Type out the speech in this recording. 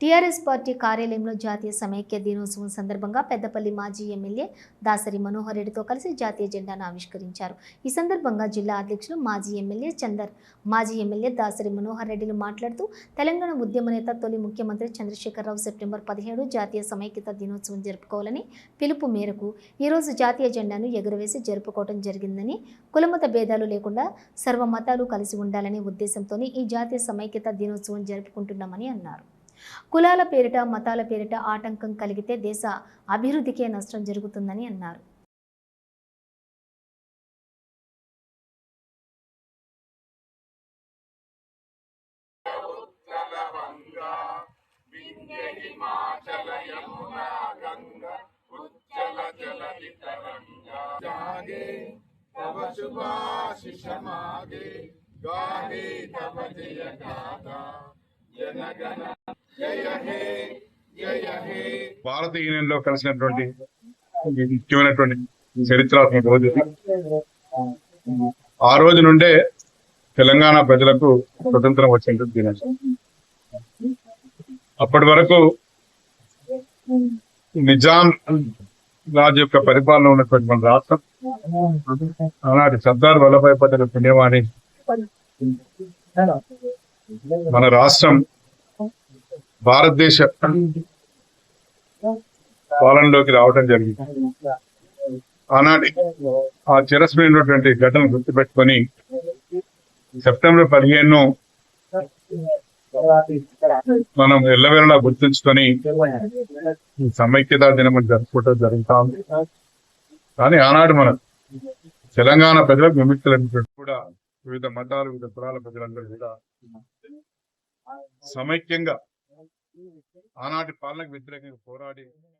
TRS party కార్యాలయంలో జాతీయ సమైక్య దినోత్సవం సందర్భంగా పెద్దపల్లి మాజీ ఎమ్మెల్యే దాసరి మనోహర్ రెడ్డితో కలిసి జాతీయ జెండాను ఆవిష్కరించారు. ఈ సందర్భంగా జిల్లా అధ్యక్షులు మాజీ ఎమ్మెల్యే చందర్ మాజీ ఎమ్మెల్యే దాసరి మనోహర్ రెడ్డిలు మాట్లాడుతూ తెలంగాణ ఉద్యమ నేత తొలి ముఖ్యమంత్రి చంద్రశేఖరరావు సెప్టెంబర్ పదిహేడు జాతీయ సమైక్యత దినోత్సవం జరుపుకోవాలని పిలుపు మేరకు ఈరోజు జాతీయ జెండాను ఎగురవేసి జరుపుకోవడం జరిగిందని కులమత భేదాలు లేకుండా సర్వ మతాలు కలిసి ఉండాలనే ఉద్దేశంతోనే ఈ జాతీయ సమైక్యత దినోత్సవం జరుపుకుంటున్నామని అన్నారు. కులాల పేరిట మతాల పేరిట ఆటంకం కలిగితే దేశ అభివృద్ధికే నష్టం జరుగుతుందని అన్నారు. గాహే జయ గాథ జనగణ భారత యూనియన్లో కలిసినటువంటి ముఖ్యమైనటువంటి చరిత్రాత్మక రోజు ఆ రోజు నుండే తెలంగాణ ప్రజలకు స్వతంత్రం వచ్చినటువంటి దినం అప్పటి వరకు నిజాం రాజు యొక్క పరిపాలన ఉన్నటువంటి మన రాష్ట్రం ఆనాటి సర్దార్ వల్లభాయ్ పటేల్ పుణ్యవాణి మన రాష్ట్రం భారతదేశ పాలనలోకి రావడం జరిగింది. ఆనాటి ఆ చిరస్మైనటువంటి ఘటన గుర్తుపెట్టుకొని సెప్టెంబర్ పదిహేను మనం ఎల్లవేళలా గుర్తుంచుకొని ఈ సమైక్యతా దినం జరుపుకోవటం జరుగుతా ఉంది. కానీ ఆనాడు మనం తెలంగాణ ప్రజలకు విముక్తి కూడా వివిధ మతాలు వివిధ కులాల ప్రజలందరూ కూడా సమైక్యంగా ఆనాటి పాలనకు వ్యతిరేకంగా పోరాడి